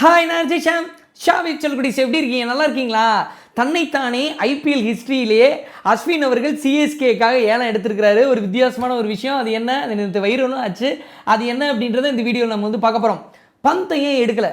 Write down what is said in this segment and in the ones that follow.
Hi நான் அஜய் ஷாம் ஷாவிக் செல்குடிஸ் எப்படி இருக்கீங்க? நல்லா இருக்கீங்களா? தன்னைத்தானே ஐபிஎல் ஹிஸ்ட்ரியிலேயே அஸ்வின் அவர்கள் சிஎஸ்கேக்காக ஏலம் எடுத்திருக்கிறாரு. ஒரு வித்தியாசமான ஒரு விஷயம். அது என்ன? அது நேற்று வைரலும் ஆச்சு. அது என்ன அப்படின்றத இந்த வீடியோவில் நம்ம வந்து பார்க்க போகிறோம் பந்தையே எடுக்கலை.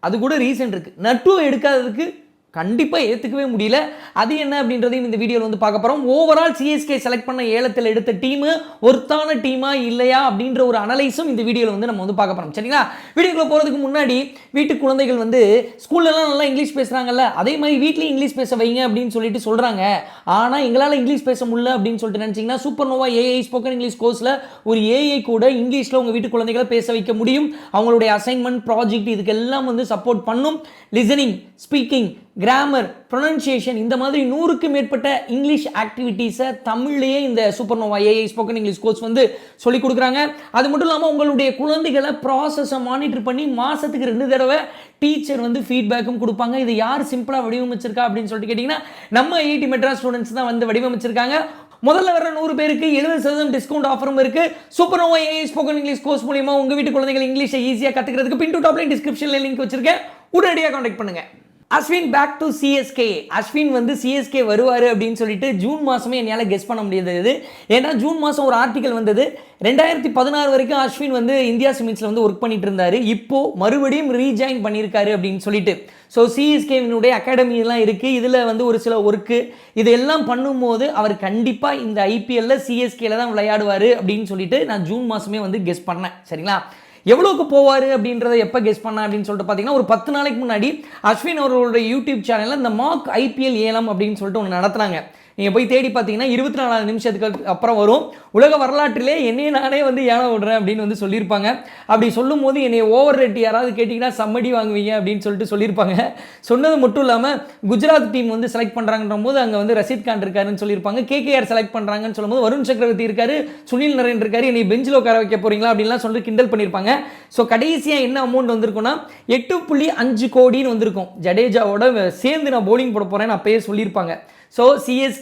அது கூட ரீசன் இருக்குது நட்டுவை எடுக்காததுக்கு கண்டிப்பாக ஏற்றுக்கவே முடியல. அது என்ன அப்படின்றதையும் இந்த வீடியோவில் வந்து பார்க்க போகிறோம் ஓவரால் சிஎஸ்கே செலக்ட் பண்ண ஏலத்தில் எடுத்த டீமு ஒருத்தான டீமா இல்லையா அப்படின்ற ஒரு அனலைஸும் இந்த வீடியோவில் வந்து நம்ம வந்து பார்க்க போகிறோம் சரிங்களா? வீடியோக்குள்ளே போகிறதுக்கு முன்னாடி வீட்டு குழந்தைகள் வந்து ஸ்கூல்லலாம் நல்லா இங்கிலீஷ் பேசுகிறாங்கல்ல அதே மாதிரி வீட்லேயும் இங்கிலீஷ் பேச வைங்க அப்படின்னு சொல்லிட்டு சொல்கிறாங்க ஆனால் எங்களால் இங்கிலீஷ் பேச முடியல அப்படின்னு சொல்லிட்டு நினச்சிங்கன்னா super nova AI spoken English கோர்ஸில் ஒரு ஏஐ கூட இங்கிலீஷில் உங்கள் வீட்டு குழந்தைகளை பேச வைக்க முடியும். அவங்களுடைய அசைன்மெண்ட் ப்ராஜெக்ட் இதுக்கெல்லாம் வந்து சப்போர்ட் பண்ணும். லிசனிங் ஸ்பீக்கிங் கிராமர் ப்ரொனன்சியேஷன் இந்த மாதிரி நூறுக்கு மேற்பட்ட இங்கிலீஷ் ஆக்டிவிட்டீஸை தமிழ்லேயே இந்த super nova AI spoken English course வந்து சொல்லிக் கொடுக்குறாங்க. அது மட்டும் இல்லாமல் உங்களுடைய குழந்தைகளை ப்ராசஸை மானிட்டர் பண்ணி மாதத்துக்கு ரெண்டு தடவை டீச்சர் வந்து ஃபீட்பேக்கும் கொடுப்பாங்க. இது யார் சிம்பிளாக வடிவமைச்சிருக்கா அப்படின்னு சொல்லிட்டு கேட்டிங்கன்னா நம்ம ஐஐடி மெட்ராஸ் ஸ்டூடெண்ட்ஸ் தான் வந்து வடிவமைச்சிருக்காங்க. முதல்ல வர நூறு பேருக்கு எழுபது சதவீதம் டிஸ்கவுண்ட் ஆஃபரும் இருக்கு. Super Nova AI spoken English course மூலியமாக உங்கள் வீட்டு குழந்தைகள் இங்கிலீஷை ஈஸியாக கற்றுக்கிறதுக்கு பின் டு டாப்லைன் டிஸ்கிரிப்ஷனில் லிங்க் வச்சிருக்கேன். உடனடியாக காண்டாக்ட் பண்ணுங்கள் Ashwin back to CSK Ashwin வந்து சிஎஸ்கே வருவார் அப்படின்னு சொல்லிட்டு ஜூன் மாதமே என்னால் கெஸ் பண்ண முடியாது ஏன்னா ஜூன் மாதம் ஒரு ஆர்டிக்கல் வந்தது. ரெண்டாயிரத்தி பதினாறு வரைக்கும் அஸ்வின் வந்து இந்தியா சிமெண்ட்ஸில் வந்து ஒர்க் பண்ணிட்டு இருந்தார். இப்போது மறுபடியும் ரீஜாயின் பண்ணியிருக்காரு அப்படின்னு சொல்லிட்டு. ஸோ சிஎஸ்கேவினுடைய அகாடமிலாம் இருக்குது இதில் வந்து ஒரு சில ஒர்க்கு இதெல்லாம் பண்ணும்போது அவர் கண்டிப்பாக இந்த ஐபிஎல்ல சிஎஸ்கேல தான் விளையாடுவார் அப்படின்னு சொல்லிட்டு நான் ஜூன் மாதமே வந்து கெஸ் பண்ணேன். சரிங்களா? எவ்வளோக்கு போவார் அப்படின்றத எப்போ கெஸ் பண்ண அப்படின்னு சொல்லிட்டு பார்த்தீங்கன்னா ஒரு பத்து நாளைக்கு முன்னாடி அஸ்வின் அவர்களுடைய யூடியூப் சேனலில் இந்த மார்க் ஐபிஎல் ஏலம் அப்படின்னு சொல்லிட்டு ஒன்று நடத்துனாங்க. நீங்கள் போய் தேடி பார்த்தீங்கன்னா இருபத்தி நாலாவது நிமிஷத்துக்கு அப்புறம் வரும். உலக வரலாற்றிலே என்னையே நானே வந்து ஏன விடுறேன் அப்படின்னு வந்து சொல்லியிருப்பாங்க. அப்படி சொல்லும் போது என்னை ஓவர் ரேட் யாராவது கேட்டிங்கன்னா சம்மடி வாங்குவீங்க அப்படின்னு சொல்லிட்டு சொல்லியிருப்பாங்க. சொன்னது மட்டும் இல்லாமல் குஜராத் டீம் வந்து செலக்ட் பண்ணுறாங்கன்ற போது அங்கே வந்து ரஷீத் கான் இருக்காருன்னு சொல்லியிருப்பாங்க. கேகேஆர் செலக்ட் பண்ணுறாங்கன்னு சொல்லும்போது வருண் சக்கரவர்த்தி இருக்காரு சுனில் நரேன் இருக்காரு என்னை பெஞ்சில் உட்கார வைக்க போகிறீங்களா அப்படின்லாம் சொல்லி கிண்டல் பண்ணியிருப்பாங்க. ஸோ கடைசியாக என்ன அமௌண்ட் வந்திருக்குன்னா எட்டு புள்ளி அஞ்சு கோடின்னு வந்திருக்கும். ஜடேஜாவோட சேர்ந்து நான் போலிங் போட போகிறேன்னு அப்பயே சொல்லியிருப்பாங்க. ஸோ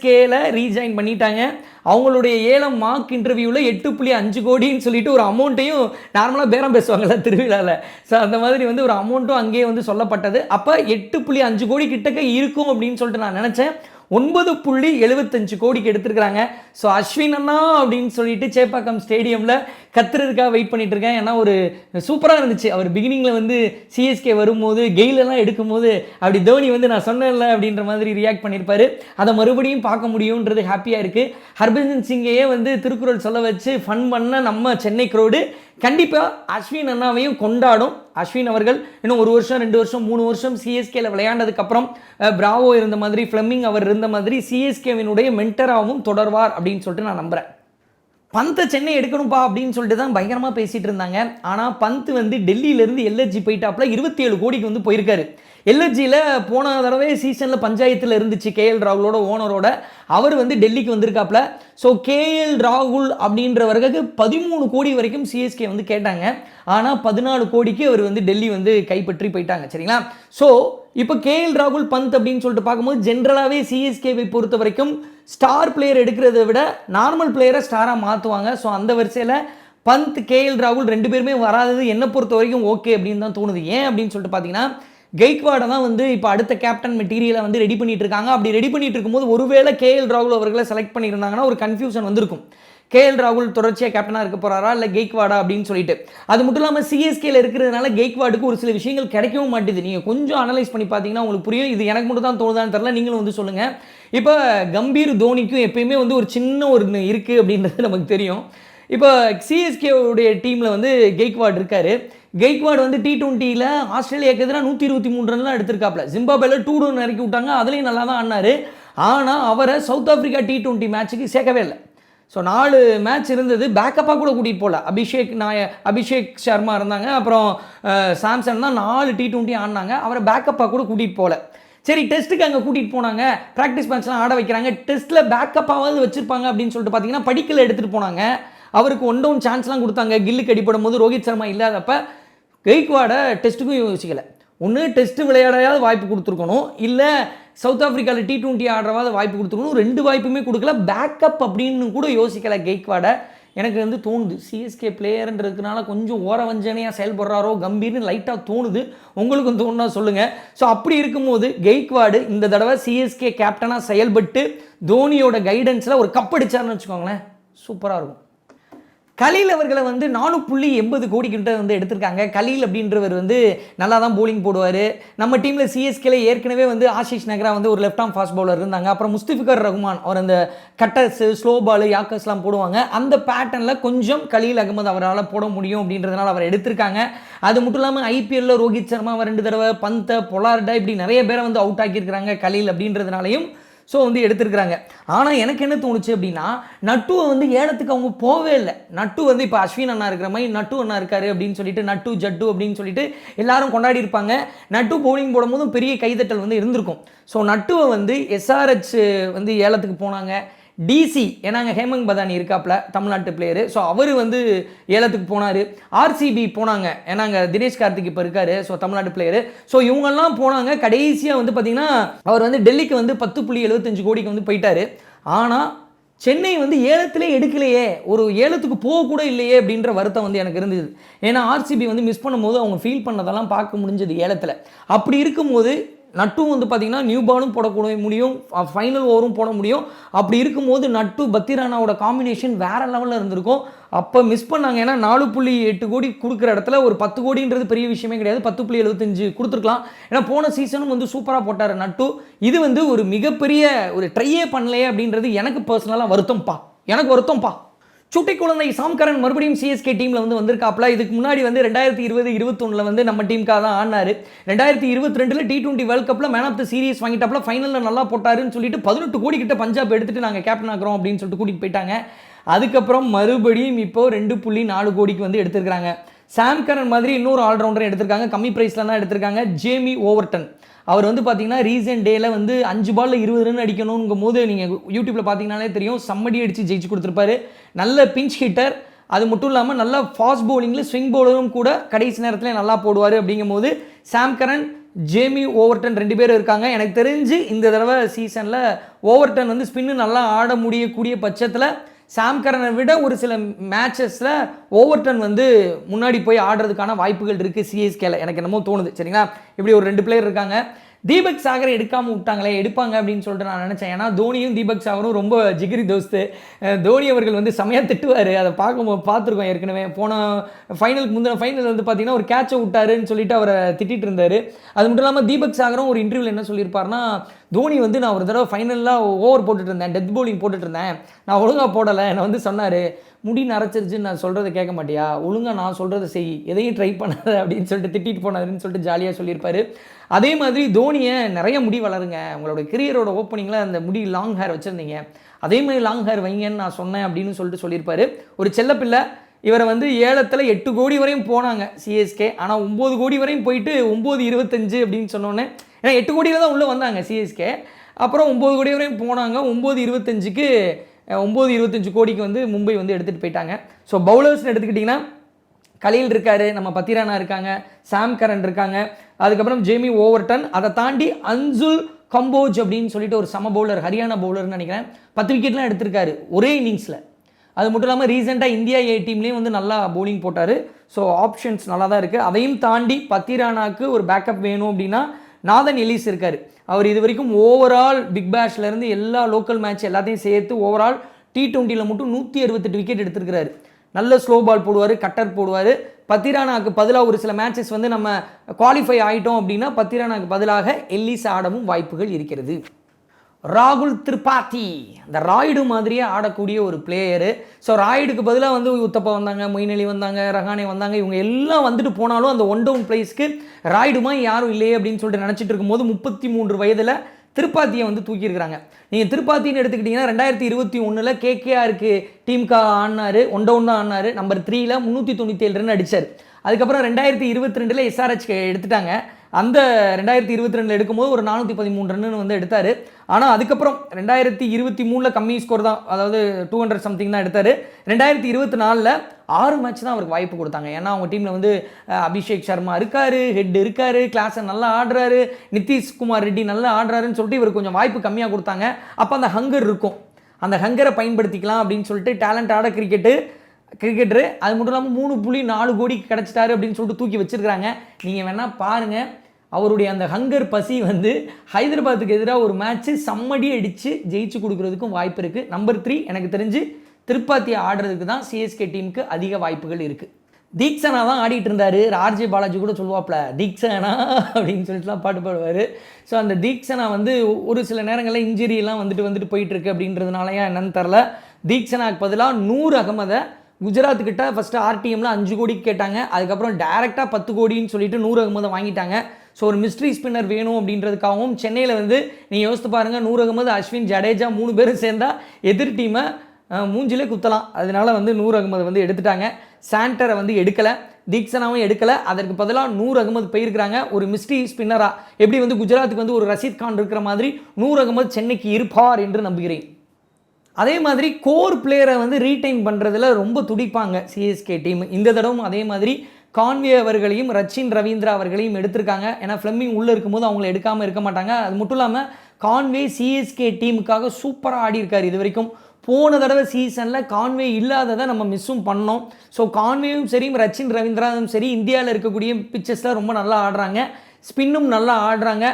சிஎஸ்கேல ரீஜாயின் பண்ணிட்டாங்க. அவங்களுடைய ஏலம் மார்க் இன்டர்வியூவில் எட்டு புள்ளி அஞ்சு கோடின்னு சொல்லிட்டு ஒரு அமௌண்ட்டையும் நார்மலாக பேரம் பேசுவாங்கல்ல திருவிழாவில் ஸோ அந்த மாதிரி வந்து ஒரு அமௌண்ட்டும் அங்கேயே வந்து சொல்லப்பட்டது. அப்போ எட்டு புள்ளி அஞ்சு கோடி கிட்டக்க இருக்கும் அப்படின்னு சொல்லிட்டு நான் நினச்சேன். ஒன்பது புள்ளி எழுபத்தஞ்சு கோடிக்கு எடுத்திருக்கிறாங்க. ஸோ அஸ்வின் அண்ணா அப்படின்னு சொல்லிட்டு சேப்பாக்கம் ஸ்டேடியமில் கத்துறதுக்காக வெயிட் பண்ணிட்டு இருக்கேன். ஏன்னா ஒரு சூப்பராக இருந்துச்சு. அவர் பிகினிங்கில் வந்து சிஎஸ்கே வரும்போது கெயிலெல்லாம் எடுக்கும்போது அப்படி தோனி வந்து நான் சொன்னேன்ல அப்படின்ற மாதிரி ரியாக்ட் பண்ணியிருப்பார் அதை மறுபடியும் பார்க்க முடியுன்றது ஹாப்பியாக இருக்குது ஹர்பஜன் சிங்கையே வந்து திருக்குறள் சொல்ல வச்சு ஃபன் பண்ண நம்ம சென்னை க்ரோடு கண்டிப்பாக அஸ்வின் அண்ணாவையும் கொண்டாடும். அஸ்வின் அவர்கள் இன்னும் ஒரு வருஷம் ரெண்டு வருஷம் மூணு வருஷம் சிஎஸ்கேல விளையாண்டதுக்கப்புறம் பிராவோ இருந்த மாதிரி ஃப்ளெமிங் அவர் இருந்த மாதிரி சிஎஸ்கேவினுடைய மென்டராகவும் தொடர்வார் அப்படின்னு சொல்லிட்டு நான் நம்புகிறேன் பந்தை சென்னை எடுக்கணும்ப்பா அப்படின்னு சொல்லிட்டு தான் பயங்கரமாக பேசிகிட்டு இருந்தாங்க. ஆனால் பந்த் வந்து டெல்லியிலேருந்து எல்எர்ஜி போயிட்டாப்புல இருபத்தி ஏழு கோடிக்கு வந்து போயிருக்காரு. எல்எர்ஜியில் போன தடவை சீசனில் பஞ்சாயத்தில் இருந்துச்சு கேஎல் ராகுலோட ஓனரோட. அவர் வந்து டெல்லிக்கு வந்திருக்காப்புல. ஸோ கேஎல் ராகுல் அப்படின்றவர்களுக்கு பதிமூணு கோடி வரைக்கும் சிஎஸ்கே வந்து கேட்டாங்க. ஆனால் பதினாலு கோடிக்கு அவர் வந்து டெல்லி வந்து கைப்பற்றி போயிட்டாங்க சரிங்களா? ஸோ இப்போ கேஎல் ராகுல் பந்த் அப்படின்னு சொல்லிட்டு பார்க்கும்போது ஜென்ரலாகவே சிஎஸ்கேவை பொறுத்த வரைக்கும் ஸ்டார் பிளேயர் எடுக்கிறத விட நார்மல் பிளேயரை ஸ்டாராக மாற்றுவாங்க ஸோ அந்த வரிசையில் பந்த் கேஎல் ராகுல் ரெண்டு பேருமே வராதது என்னை பொறுத்த வரைக்கும் ஓகே அப்படின்னு தான் தோணுது. ஏன் அப்படின்னு சொல்லிட்டு பார்த்தீங்கன்னா கெய்க்வாடை தான் வந்து இப்போ அடுத்த கேப்டன் மெட்டீரியலை வந்து ரெடி பண்ணிட்டு இருக்காங்க. அப்படி ரெடி பண்ணிட்டு இருக்கும்போது ஒருவேளை கேஎல் ராகுல் அவர்களை செலக்ட் பண்ணியிருந்தாங்கன்னா ஒரு கன்ஃபியூஷன் வந்திருக்கும். கேஎல் ராகுல் தொடர்ச்சியாக கேப்டனாக இருக்க போகிறாரா இல்லை கெய்க்வாடா அப்படின்னு சொல்லிட்டு. அது மட்டும் இல்லாமல் சிஎஸ்கேல இருக்கிறதுனால கெய்க்வாடுக்கு ஒரு சில விஷயங்கள் கிடைக்கவும் மாட்டேது. நீங்கள் கொஞ்சம் அனலைஸ் பண்ணி பார்த்தீங்கன்னா உங்களுக்கு புரியும். இது எனக்கு மட்டும் தான் தோணுதான்னு தெரில நீங்களும் வந்து சொல்லுங்கள் இப்போ கம்பீர் தோனிக்கும் எப்பயுமே வந்து ஒரு சின்ன ஒரு இருக்குது அப்படின்றது நமக்கு தெரியும். இப்போ சிஎஸ்கேவுடைய டீமில் வந்து கெய்க்வாட் இருக்கார். கெய்க்வாட் வந்து டி டுவெண்ட்டியில் ஆஸ்திரேலியாவுக்கு எதிராக நூற்றி இருபத்தி மூணு ரன்லாம் எடுத்திருக்காப்ல ஜிம்பாபேல டூ டூ இறக்கி விட்டாங்க. அதுலேயும் நல்லா தான் ஆடினார். ஆனால் அவரை சவுத் ஆஃப்ரிக்கா டி டுவெண்ட்டி மேட்ச்சுக்கு சேர்க்கவே இல்லை. ஸோ நாலு மேட்ச் இருந்தது. பேக்கப்பாக கூட கூட்டிகிட்டு போகல அபிஷேக் நாய அபிஷேக் சர்மா இருந்தாங்க. அப்புறம் சாம்சன் தான் நாலு டி டுவெண்ட்டி ஆடினாங்க. அவரை பேக்கப்பாக கூட கூட்டிகிட்டு போகல சரி டெஸ்ட்டுக்கு அங்கே கூட்டிகிட்டு போனாங்க. ப்ராக்டிஸ் மேட்ச்லாம் ஆட வைக்கிறாங்க. டெஸ்ட்டில் பேக்கப்பாவது வச்சுருப்பாங்க அப்படின்னு சொல்லிட்டு பார்த்தீங்கன்னா படிக்கல எடுத்துகிட்டு போனாங்க. அவருக்கு ஒன் டவுன் சான்ஸ்லாம் கொடுத்தாங்க. கில்லுக்கு அடிப்படும் போது ரோஹித் சர்மா இல்லாதப்ப கெய்க்வாடை டெஸ்ட்டுக்கும் யோசிக்கலை. ஒன்று டெஸ்ட்டு விளையாடையாவது வாய்ப்பு கொடுத்துருக்கணும். இல்லை சவுத் ஆஃப்ரிக்காவில் டி டுவெண்ட்டி ஆடுறவாத வாய்ப்பு கொடுத்துருக்கணும். ரெண்டு வாய்ப்புமே கொடுக்கல. பேக்கப் அப்படின்னு கூட யோசிக்கல கெய்க்வாடை எனக்கு வந்து தோணுது. சிஎஸ்கே பிளேயர்ன்றதுனால கொஞ்சம் ஓர வஞ்சனையாக செயல்படுறாரோ கம்பீர்னு லைட்டாக தோணுது. உங்களுக்கும் தோணுனா சொல்லுங்கள் ஸோ அப்படி இருக்கும்போது கெய்க்வாடு இந்த தடவை சிஎஸ்கே கேப்டனாக செயல்பட்டு தோனியோட கைடன்ஸில் ஒரு கப் அடிச்சாருன்னு வச்சுக்கோங்களேன். சூப்பராக இருக்கும். கலீல் அவர்களை வந்து நாலு புள்ளி எண்பது கோடி கிட்ட வந்து எடுத்திருக்காங்க. கலீல் அப்படின்றவர் வந்து நல்லா தான் போலிங் போடுவார். நம்ம டீமில் சிஎஸ்கேல ஏற்கனவே வந்து ஆஷிஷ் நகரா வந்து ஒரு லெஃப்ட் ஆம் ஃபாஸ்ட் பவுலர் இருந்தாங்க. அப்புறம் முஸ்திஃபிகர் ரஹ்மான் அவர் அந்த கட்டர்ஸு ஸ்லோ பால் யாக்கர்ஸ்லாம் போடுவாங்க. அந்த பேட்டர்னில் கொஞ்சம் கலீல் அகமது அவரால் போட முடியும் அப்படின்றதுனால அவர் எடுத்திருக்காங்க. அது மட்டும் இல்லாமல் ஐபிஎல்லில் ரோஹித் சர்மா ரெண்டு தடவை பந்த பொலார்டா இப்படி நிறைய பேரை வந்து அவுட் ஆக்கியிருக்கிறாங்க கலீல் அப்படின்றதுனாலையும். ஸோ வந்து எடுத்திருக்கிறாங்க. ஆனால் எனக்கு என்ன தோணுச்சு அப்படின்னா நட்டுவை வந்து ஏலத்துக்கு அவங்க போவே இல்லை. நட்டு வந்து இப்போ அஸ்வின் அண்ணா இருக்கிற மாதிரி நட்டு அண்ணா இருக்காரு அப்படின்னு சொல்லிட்டு நட்டு ஜட்டு அப்படின்னு சொல்லிட்டு எல்லாரும் கொண்டாடி இருப்பாங்க. நட்டு போலிங் போடும்போதும் பெரிய கைதட்டல் வந்து இருந்திருக்கும். ஸோ நட்டுவை வந்து எஸ்ஆர்ஹெச் வந்து ஏலத்துக்கு போனாங்க. டிசி ஏன்னாங்க ஹேமந்த் பதானி இருக்காப்ல தமிழ்நாட்டு பிளேயரு ஸோ அவர் வந்து ஏலத்துக்கு போனார். ஆர்சிபி போனாங்க. ஏன்னாங்க தினேஷ் கார்த்திக் இப்போ இருக்கார். ஸோ தமிழ்நாட்டு பிளேயரு ஸோ இவங்கெல்லாம் போனாங்க. கடைசியாக வந்து பார்த்தீங்கன்னா அவர் வந்து டெல்லிக்கு வந்து பத்து புள்ளி எழுபத்தஞ்சு கோடிக்கு வந்து போயிட்டார். ஆனால் சென்னை வந்து ஏலத்திலே எடுக்கலையே. ஒரு ஏலத்துக்கு போக கூட இல்லையே அப்படின்ற வருத்தம் வந்து எனக்கு இருந்தது. ஏன்னா ஆர்சிபி வந்து மிஸ் பண்ணும்போது அவங்க ஃபீல் பண்ணதெல்லாம் பார்க்க முடிஞ்சது ஏலத்தில். அப்படி இருக்கும்போது நட்டும் வந்து பார்த்திங்கன்னா நியூ பாலும் போடக்கூட முடியும். ஃபைனல் ஓவரும் போட முடியும். அப்படி இருக்கும்போது நட்டு பத்திரானாவோட காம்பினேஷன் வேறு லெவலில் இருந்திருக்கும். அப்போ மிஸ் பண்ணாங்க. ஏன்னா நாலு புள்ளி எட்டு கோடி கொடுக்குற இடத்துல ஒரு பத்து கோடின்றது பெரிய விஷயமே கிடையாது. பத்து புள்ளி எழுபத்தஞ்சு கொடுத்துருக்கலாம். ஏன்னா போன சீசனும் வந்து சூப்பராக போட்டார் நட்டு இது வந்து ஒரு மிகப்பெரிய ஒரு ட்ரையே பண்ணலையே அப்படின்றது எனக்கு பர்சனலாக வருத்தம்ப்பா எனக்கு வருத்தம்ப்பா சுட்டி குழந்தை சாம்கரன் மறுபடியும் சிஎஸ்கே டீமில் வந்து வந்திருக்காப்ல இதுக்கு முன்னாடி வந்து ரெண்டாயிரத்தி இருபது இருபத்தொன்னில் வந்து நம்ம டீமுக்காக தான் ஆடினார். ரெண்டாயிரத்தி இருபத்தி ரெண்டில் டி டுவெண்ட்டி வேர்ல்ட் கப்பில் மேன் ஆஃப் த சீரிஸ் வாங்கிட்டாப்ல ஃபைனலில் நல்லா போட்டாருன்னு சொல்லிட்டு பதினெட்டு கோடி கிட்ட பஞ்சாப் எடுத்துட்டு நாங்கள் கேப்டன் ஆகிறோம் அப்படின்னு சொல்லிட்டு கூட்டிகிட்டு போயிட்டாங்க. அதுக்கப்புறம் மறுபடியும் இப்போ ரெண்டு புள்ளி நாலு கோடிக்கு வந்து எடுத்திருக்காங்க சாம் கரன் மாதிரி இன்னொரு ஆல்ரவுண்டரை எடுத்திருக்காங்க. கம்மி ப்ரைஸில் தான் எடுத்திருக்காங்க. ஜேமி ஓவர்டன் அவர் வந்து பார்த்தீங்கன்னா ரீசெண்ட் டேல வந்து அஞ்சு பால்ல இருபது ரன் அடிக்கணுங்கும் போது நீங்கள் யூடியூப்பில் பார்த்தீங்கனாலே தெரியும் சம்மடி அடித்து ஜெயிச்சு கொடுத்துருப்பாரு. நல்ல பிஞ்ச் ஹிட்டர் அது மட்டும் இல்லாமல் நல்லா ஃபாஸ்ட் பவுலிங்கில் ஸ்விங் பவுலரும் கூட கடைசி நேரத்தில் நல்லா போடுவார் அப்படிங்கும்போது சாம் கரன் ஜேமி ஓவர்டன் ரெண்டு பேரும் இருக்காங்க. எனக்கு தெரிஞ்சு இந்த தடவை சீசனில் ஓவர்டன் வந்து ஸ்பின்னு நல்லா ஆட முடியக்கூடிய பட்சத்தில் சாம்கரனை விட ஒரு சில மேட்சஸில் ஓவர்டன் வந்து முன்னாடி போய் ஆடுறதுக்கான வாய்ப்புகள் இருக்குது சிஎஸ்கேல எனக்கு என்னமோ தோணுது. சரிங்களா? இப்படி ஒரு ரெண்டு பிளேயர் இருக்காங்க. தீபக் சாகரை எடுக்காமல் விட்டாங்களே எடுப்பாங்க அப்படின்னு சொல்லிட்டு நான் நினச்சேன். ஏன்னா தோனியும் தீபக் சாகரும் ரொம்ப ஜிகிரி தோஸ்து. தோனி அவர்கள் வந்து செமையாக திட்டுவார். அதை பார்க்கும் பார்த்துருக்கோம் ஏற்கனவே. போன ஃபைனலுக்கு முந்தின ஃபைனல் வந்து பார்த்தீங்கன்னா ஒரு கேட்சை விட்டாருன்னு சொல்லிட்டு அவரை திட்டிகிட்டு இருந்தார். அது மட்டும் இல்லாமல் தீபக் சாகரும் ஒரு இன்டர்வியூவில் என்ன சொல்லியிருப்பாருன்னா தோனி வந்து நான் ஒரு தடவை ஃபைனலில் ஓவர் போட்டுட்டு இருந்தேன். டெத் போலிங் போட்டுட்டு இருந்தேன். நான் ஒழுங்காக போடலை என்னை வந்து சொன்னார். முடி நரைச்சிருச்சுன்னு நான் சொல்கிறத கேட்க மாட்டியா? ஒழுங்காக நான் சொல்கிறத செய். எதையும் ட்ரை பண்ணாத அப்படின்னு சொல்லிட்டு திட்டிட்டு போனாருன்னு சொல்லிட்டு ஜாலியாக சொல்லியிருப்பாரு. அதே மாதிரி தோனியை நிறைய முடி வளருங்க. உங்களோட கெரியரோட ஓப்பனிங்கில் அந்த முடி லாங் ஹேர் வச்சுருந்தீங்க. அதே மாதிரி லாங் ஹேர் வைங்கன்னு நான் சொன்னேன் அப்படின்னு சொல்லிட்டு சொல்லியிருப்பாரு. ஒரு செல்லப்பிள்ளை இவரை வந்து ஏலத்தில் எட்டு கோடி வரையும் போனாங்க சிஎஸ்கே ஆனால் ஒம்பது கோடி வரையும் போயிட்டு ஒம்பது இருபத்தஞ்சு அப்படின்னு சொன்னோன்னே ஏன்னா எட்டு கோடியில் தான் உள்ளே வந்தாங்க சிஎஸ்கே அப்புறம் ஒம்பது கோடி வரையும் போனாங்க. ஒம்பது இருபத்தஞ்சுக்கு ஒம்பது இருபத்தஞ்சு கோடிக்கு வந்து மும்பை வந்து எடுத்துகிட்டு போயிட்டாங்க. ஸோ பவுலர்ஸ்னு எடுத்துக்கிட்டிங்கன்னா கலீல் இருக்காரு நம்ம பத்திரானா இருக்காங்க சாம் கரன் இருக்காங்க. அதுக்கப்புறம் ஜேமி ஓவர்டன் அதை தாண்டி அன்சுல் கம்போஜ் அப்படின்னு சொல்லிட்டு ஒரு சம பவுலர் ஹரியானா பவுலர்னு நினைக்கிறேன். பத்து விக்கெட்லாம் எடுத்திருக்காரு ஒரே இன்னிங்ஸில் அது மட்டும் இல்லாமல் ரீசெண்டாக இந்தியா ஏ டீம்லேயும் வந்து நல்லா பவுலிங் போட்டார். ஸோ ஆப்ஷன்ஸ் நல்லா தான் இருக்குது அதையும் தாண்டி பத்திரானாக்கு ஒரு பேக்கப் வேணும் அப்படின்னா நாதன் எலிஸ் இருக்கார். அவர் இது வரைக்கும் ஓவரால் பிக் பேஷ்லேருந்து எல்லா லோக்கல் மேட்ச் எல்லாத்தையும் சேர்த்து ஓவரால் டி டுவெண்ட்டியில் மட்டும் நூற்றி அறுபத்தெட்டு விக்கெட் எடுத்திருக்கிறாரு. நல்ல ஸ்லோ பால் போடுவார் கட்டர் போடுவார். பத்திரானாக்கு பதிலாக ஒரு சில மேட்சஸ் வந்து நம்ம குவாலிஃபை ஆகிட்டோம் அப்படின்னா பத்திரானாக்கு பதிலாக எல்லிஸ் ஆடவும் வாய்ப்புகள் இருக்கிறது. ராகுல் திரிபாதி. அந்த ராய்டு மாதிரியே ஆடக்கூடிய ஒரு பிளேயரு ஸோ ராய்டுக்கு பதிலாக வந்து உத்தப்பா வந்தாங்க மொயினலி வந்தாங்க ரஹானே வந்தாங்க இவங்க எல்லாம் வந்துட்டு போனாலும் அந்த ஒன் டவுன் பிளேஸ்க்கு ராய்டுமா யாரும் இல்லையே அப்படின்னு சொல்லிட்டு நினச்சிட்டு இருக்கும்போது முப்பத்தி மூன்று வயதில் திருப்பாத்தியை வந்து தூக்கியிருக்கிறாங்க நீங்கள் திருப்பாத்தின்னு எடுத்துக்கிட்டிங்கன்னா ரெண்டாயிரத்தி இருபத்தி ஒன்றில் கேகேஆருக்கு டீம்கா ஆடினார் ஒன் டவுன் தான் ஆடினார் நம்பர் த்ரீயில் முந்நூற்றி தொண்ணூற்றி ஏழு ரன் அடித்தார் அதுக்கப்புறம் ரெண்டாயிரத்தி இருபத்தி ரெண்டில் எஸ்ஆர்ஹெச் எடுத்துட்டாங்க. அந்த ரெண்டாயிரத்தி இருபத்தி ரெண்டில் எடுக்கும்போது ஒரு நானூற்றி பதிமூணு ரன்னு வந்து எடுத்தார். ஆனால் அதுக்கப்புறம் ரெண்டாயிரத்தி இருபத்தி மூணில் கம்மி ஸ்கோர் தான் அதாவது டூ ஹண்ட்ரட் சம்திங் தான் எடுத்தார். ரெண்டாயிரத்தி இருபத்தி நாலில் ஆறு மேட்ச் தான் அவருக்கு வாய்ப்பு கொடுத்தாங்க. ஏன்னா அவங்க டீமில் வந்து அபிஷேக் சர்மா இருக்காரு ஹெட் இருக்கார் கிளாஸை நல்லா ஆடுறாரு நிதிஷ்குமார் ரெட்டி நல்லா ஆடுறாருன்னு சொல்லிட்டு இவருக்கு கொஞ்சம் வாய்ப்பு கம்மியாக கொடுத்தாங்க. அப்போ அந்த ஹங்கர் இருக்கும். அந்த ஹங்கரை பயன்படுத்திக்கலாம் அப்படின்னு சொல்லிட்டு டேலண்ட் ஆட கிரிக்கெட்டு கிரிக்கெட்டரு அது மட்டும் இல்லாமல் மூணு புள்ளி நாலு கோடி கிடச்சிட்டாரு அப்படின்னு சொல்லிட்டு தூக்கி வச்சுருக்கிறாங்க. நீங்கள் வேணால் பாருங்கள் அவருடைய அந்த ஹங்கர் பசி வந்து ஹைதராபாத்துக்கு எதிராக ஒரு மேட்ச்சு சம்மடி அடித்து ஜெயிச்சு கொடுக்குறதுக்கும் வாய்ப்பு இருக்குது நம்பர் த்ரீ எனக்கு தெரிஞ்சு திருப்பாத்தி ஆடுறதுக்கு தான் சிஎஸ்கே டீமுக்கு அதிக வாய்ப்புகள் இருக்குது தீக்ஷனா தான் ஆடிட்டு இருந்தார். ஆர்ஜே பாலாஜி கூட சொல்லுவாப்ல தீக்ஷனா அப்படின்னு சொல்லிட்டுலாம் பாட்டு பாடுவார். ஸோ அந்த தீக்ஷனா வந்து ஒரு சில நேரங்களில் இன்ஜுரியெல்லாம் வந்துட்டு வந்துட்டு போயிட்டுருக்கு அப்படின்றதுனாலயா என்னன்னு தெரில தீக்ஷனாக்கு பதிலாக நூறு அகமதை குஜராத் கிட்ட ஃபஸ்ட்டு ஆர்டிஎம்ல அஞ்சு கோடிக்கு கேட்டாங்க. அதுக்கப்புறம் டேரெக்டாக பத்து கோடின்னு சொல்லிட்டு நூறு அகமது வாங்கிட்டாங்க. ஸோ ஒரு மிஸ்ட்ரி ஸ்பின்னர் வேணும் அப்படின்றதுக்காகவும் சென்னையில் வந்து நீங்கள் யோசித்து பாருங்கள் நூறு அகமது அஸ்வின் ஜடேஜா மூணு பேரும் சேர்ந்தா எதிர் டீமை மூஞ்சிலே குத்தலாம். அதனால வந்து நூறு அகமது வந்து எடுத்துட்டாங்க. சாண்டரை வந்து எடுக்கலை. தீக்ஷனாவும் எடுக்கலை. அதற்கு பதிலாக நூறு அகமது போயிருக்கிறாங்க. ஒரு மிஸ்ட்ரி ஸ்பின்னராக எப்படி வந்து குஜராத்துக்கு வந்து ஒரு ரஷீத் கான் இருக்கிற மாதிரி நூறு அகமது சென்னைக்கு இருப்பார் என்று நம்புகிறேன். அதே மாதிரி கோர் பிளேயரை வந்து ரீடைன் பண்ணுறதுல ரொம்ப துடிப்பாங்க சிஎஸ்கே டீம் இந்த தடவும் அதே மாதிரி கான்வே அவர்களையும் ரச்சின் ரவீந்திரா அவர்களையும் எடுத்திருக்காங்க. ஏன்னா ஃப்ளெமிங் உள்ளே இருக்கும்போது அவங்கள எடுக்காமல் இருக்க மாட்டாங்க. அது மட்டும் இல்லாமல் கான்வே சிஎஸ்கே டீமுக்காக சூப்பராக ஆடி இருக்கார் இது வரைக்கும் போன தடவை சீசனில் கான்வே இல்லாததை நம்ம மிஸ்ஸும் பண்ணோம். ஸோ கான்வேயும் சரி ரச்சின் ரவீந்திராவும் சரி இந்தியாவில் இருக்கக்கூடிய பிச்சர்ஸில் ரொம்ப நல்லா ஆடுறாங்க. ஸ்பின்னும் நல்லா ஆடுறாங்க.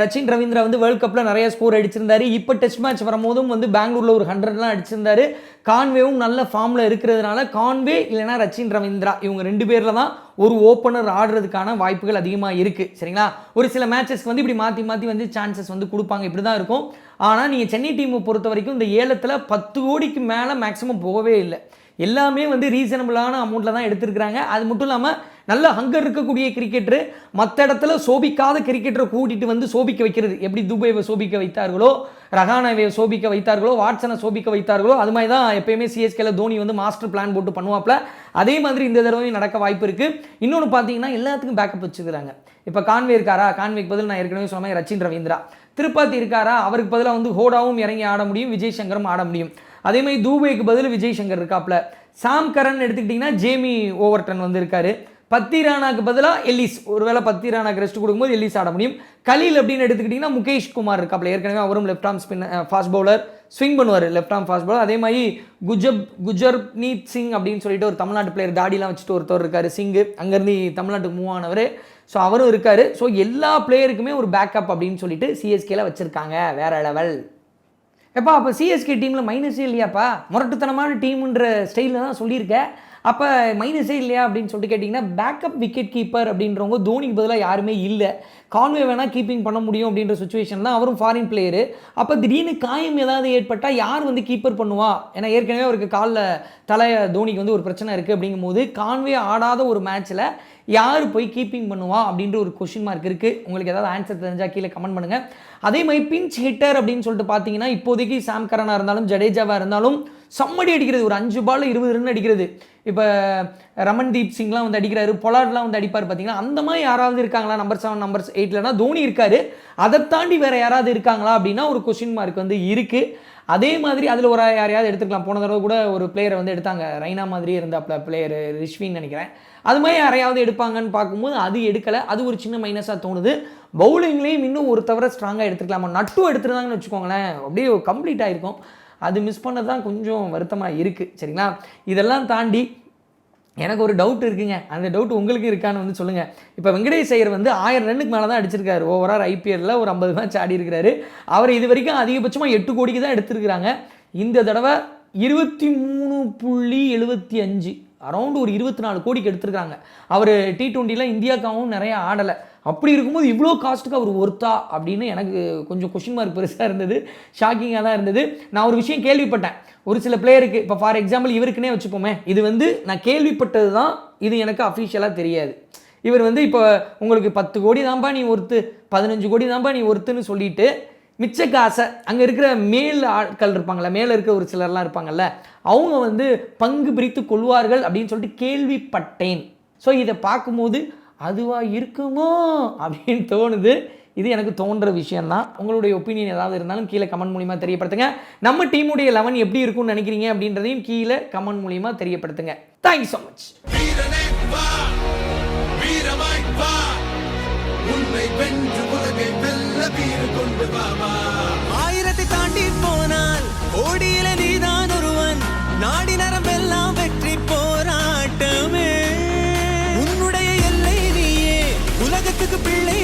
ரச்சின் ரவீந்திரா வந்து வேர்ல்ட் கப்பில் நிறைய ஸ்கோர் அடிச்சிருந்தாரு. இப்போ டெஸ்ட் மேட்ச் வரும்போதும் வந்து பெங்களூரில் ஒரு ஹண்ட்ரட்லாம் அடிச்சிருந்தாரு. கான்வேவும் நல்ல ஃபார்மில் இருக்கிறதுனால கான்வே இல்லைனா ரச்சின் ரவீந்திரா இவங்க ரெண்டு பேரில் தான் ஒரு ஓப்பனர் ஆடுறதுக்கான வாய்ப்புகள் அதிகமாக இருக்குது சரிங்களா? ஒரு சில மேட்சஸ்க்கு வந்து இப்படி மாற்றி மாற்றி வந்து சான்சஸ் வந்து கொடுப்பாங்க. இப்படி தான் இருக்கும். ஆனால் நீங்கள் சென்னை டீமை பொறுத்த வரைக்கும் இந்த ஏலத்தில் பத்து கோடிக்கு மேலே மேக்ஸிமம் போகவே இல்லை. எல்லாமே வந்து ரீசனபிளான அமௌண்ட்டில் தான் எடுத்திருக்கிறாங்க. அது மட்டும் இல்லாமல் நல்ல ஹங்கர் இருக்கக்கூடிய கிரிக்கெட்டரு மற்ற இடத்துல சோபிக்காத கிரிக்கெட்டரை கூட்டிட்டு வந்து சோபிக்க வைக்கிறது. எப்படி துபைவை சோபிக்க வைத்தார்களோ ரஹானாவை சோபிக்க வைத்தார்களோ வாட்சனை சோபிக்க வைத்தார்களோ அது மாதிரி தான் எப்பயுமே சிஎஸ்கேல தோனி வந்து மாஸ்டர் பிளான் போட்டு பண்ணுவாப்ல அதே மாதிரி இந்த தடவையும் நடக்க வாய்ப்பு இருக்குது இன்னொன்று பார்த்தீங்கன்னா எல்லாத்துக்கும் பேக்கப் வச்சுக்கிறாங்க. இப்போ கான்வே இருக்காரா? கான்வேக்கு பதில் நான் ஏற்கனவே சொன்ன மாதிரி ரச்சின் ரவீந்திரா. திருப்பாத்தி இருக்காரா? அவருக்கு பதிலாக வந்து ஹோடாவும் இறங்கி ஆட முடியும் விஜய் சங்கரும் ஆட முடியும். அதே மாதிரி தூபேக்கு பதில் விஜய் சங்கர் இருக்காப்ல சாம் கரன் எடுத்துக்கிட்டிங்கன்னா ஜேமி ஓவர்டன் வந்து இருக்காரு. பத்திரானாக்கு பதிலாக எல்லிஸ் ஒருவேளை பத்திரானாக்கு ரெஸ்ட் கொடுக்கும்போது எல்லிஸ் ஆட முடியும். கலீல் அப்படின்னு எடுத்துக்கிட்டிங்கன்னா முகேஷ் குமார் இருக்காப்ல ஏற்கனவே அவரும் left arm spin fast bowler swing பண்ணுவார். லெஃப்ட் ஆர்ம் ஃபாஸ்ட் பவுலர் அதே மாதிரி குஜப் குஜர்நீத் சிங் அப்படின்னு சொல்லிட்டு ஒரு தமிழ்நாட்டு பிளேயர் தாடிலாம் வச்சுட்டு ஒருத்தர் இருக்கார் சிங்கு அங்கேருந்து தமிழ்நாட்டுக்கு மூவ் ஆனவர். ஸோ அவரும் இருக்கார். ஸோ எல்லா பிளேயருக்குமே ஒரு பேக்கப் அப்படின்னு சொல்லிட்டு சிஎஸ்கேல வச்சுருக்காங்க. வேற லெவல் எப்பா அப்போ சிஎஸ்கே டீமில் மைனஸே இல்லையாப்பா? முரட்டுத்தனமான டீமுன்ற ஸ்டைலில் தான் சொல்லியிருக்கேன் அப்போ மைனஸே இல்லையா அப்படின்னு சொல்லிட்டு கேட்டிங்கன்னா பேக்கப் விக்கெட் கீப்பர் அப்படின்றவங்க தோனிக்கு பதிலாக யாருமே இல்லை. கான்வே வேணால் கீப்பிங் பண்ண முடியும் அப்படின்ற சுச்சுவேஷன் தான் அவரும் ஃபாரின் பிளேயரு அப்போ திடீர்னு காயம் ஏதாவது ஏற்பட்டால் யார் வந்து கீப்பர் பண்ணுவா? ஏன்னா ஏற்கனவே அவருக்கு காலில் தலை தோனிக்கு வந்து ஒரு பிரச்சனை இருக்குது அப்படிங்கும்போது கான்வே ஆடாத ஒரு மேட்ச்சில் யார் போய் கீப்பிங் பண்ணுவா அப்படின்ற ஒரு கொஷின் மார்க் இருக்குது உங்களுக்கு ஏதாவது ஆன்சர் தெரிஞ்சால் கீழே கமெண்ட் பண்ணுங்கள் அதே மாதிரி பிஞ்ச் ஹிட்டர் அப்படின்னு சொல்லிட்டு பார்த்தீங்கன்னா இப்போதைக்கு சாம் கரனாக இருந்தாலும் ஜடேஜாவாக இருந்தாலும் சம்மடி அடிக்கிறது ஒரு அஞ்சு பால் இருபது ரன் அடிக்கிறது. இப்போ ரமன்தீப் சிங்லாம் வந்து அடிக்கிறாரு பொலாட்லாம் வந்து அடிப்பார் பார்த்தீங்கன்னா அந்த மாதிரி யாராவது இருக்காங்களா? நம்பர் செவன் நம்பர் எயிட்லனா தோனி இருக்காரு. அதை தாண்டி வேற யாராவது இருக்காங்களா அப்படின்னா ஒரு கொஷின் மார்க் வந்து இருக்குது அதே மாதிரி அதில் ஒரு யாரையாவது எடுத்துக்கலாம். போன தடவை கூட ஒரு பிளேயரை வந்து எடுத்தாங்க. ரைனா மாதிரி இருந்தாப்ல பிளேயர் ரிஷ்வின்னு நினைக்கிறேன். அது மாதிரி யாரையாவது எடுப்பாங்கன்னு பார்க்கும்போது அது எடுக்கலை. அது ஒரு சின்ன மைனஸாக தோணுது. பவுலிங்லேயும் இன்னும் ஒரு தவிர ஸ்ட்ராங்காக எடுத்துக்கலாமா? நட்டும் எடுத்துருந்தாங்கன்னு வச்சுக்கோங்களேன். அப்படியே கம்ப்ளீட் ஆகிருக்கும் அது மிஸ் பண்ணது தான் கொஞ்சம் வருத்தமாக இருக்குது சரிங்களா? இதெல்லாம் தாண்டி எனக்கு ஒரு டவுட் இருக்குங்க. அந்த டவுட் உங்களுக்கு இருக்கான்னு வந்து சொல்லுங்கள் இப்போ வெங்கடேஷ் ஐயர் வந்து ஆயிரம் ரன்னுக்கு மேலே தான் அடிச்சிருக்காரு ஓவரால் ஐபிஎல்லில் ஒரு ஐம்பது மேட்ச் ஆடி இருக்கிறாரு. அவர் இது வரைக்கும் அதிகபட்சமாக எட்டு கோடிக்கு தான் எடுத்திருக்கிறாங்க. இந்த தடவை இருபத்தி மூணு புள்ளி எழுபத்தி அஞ்சு அரௌண்டு ஒரு இருபத்தி நாலு கோடிக்கு எடுத்திருக்காங்க. அவர் டி ட்வெண்ட்டியில் இந்தியாக்காகவும் நிறையா ஆடலை. அப்படி இருக்கும்போது இவ்வளோ காஸ்ட்டுக்கு அவர் ஒர்த்தா அப்படின்னு எனக்கு கொஞ்சம் கொஷின் மார்க் பெருசாக இருந்தது. ஷாக்கிங்காக தான் இருந்தது. நான் ஒரு விஷயம் கேள்விப்பட்டேன். ஒரு சில பிளேயருக்கு இப்போ ஃபார் எக்ஸாம்பிள் இவருக்குனே வச்சுப்போமே இது வந்து நான் கேள்விப்பட்டது தான் இது எனக்கு அஃபிஷியலாக தெரியாது. இவர் வந்து இப்போ உங்களுக்கு பத்து கோடி தான்ப்பா நீ ஒருத்து பதினஞ்சு கோடி தான்ப்பா நீ ஒருத்துன்னு சொல்லிட்டு மிச்ச காசை அங்கே இருக்கிற மேல் ஆட்கள் இருப்பாங்கள்ல மேலே இருக்க ஒரு சிலர்லாம் இருப்பாங்கல்ல அவங்க வந்து பங்கு பிரித்து கொள்வார்கள் அப்படின்னு சொல்லிட்டு கேள்விப்பட்டேன். ஸோ இதை பார்க்கும்போது அதுவாக இருக்குமோ அப்படின்னு தோணுது. இது எனக்கு தோன்ற விஷயம்தான். உங்களுடைய ஒப்பீனியன் ஏதாவது இருந்தாலும் கீழே கமெண்ட் மூலிமா தெரியப்படுத்துங்க. நம்ம டீமுடைய லெவன் எப்படி இருக்கும்னு நினைக்கிறீங்க அப்படின்றதையும் கீழே கமெண்ட் மூலிமா தெரியப்படுத்துங்க. தேங்க்யூ ஸோ மச் நம்மை வென்று உலகை வெல்ல வீறு கொண்டு பாபா ஆயிரத்தை தாண்டி போனால் கோடியில நீதான் ஒருவன். நாடி நரம்பெல்லாம் வெற்றி போராட்டமே. உன்னுடைய எல்லை நீயே. உலகத்துக்கு பிள்ளை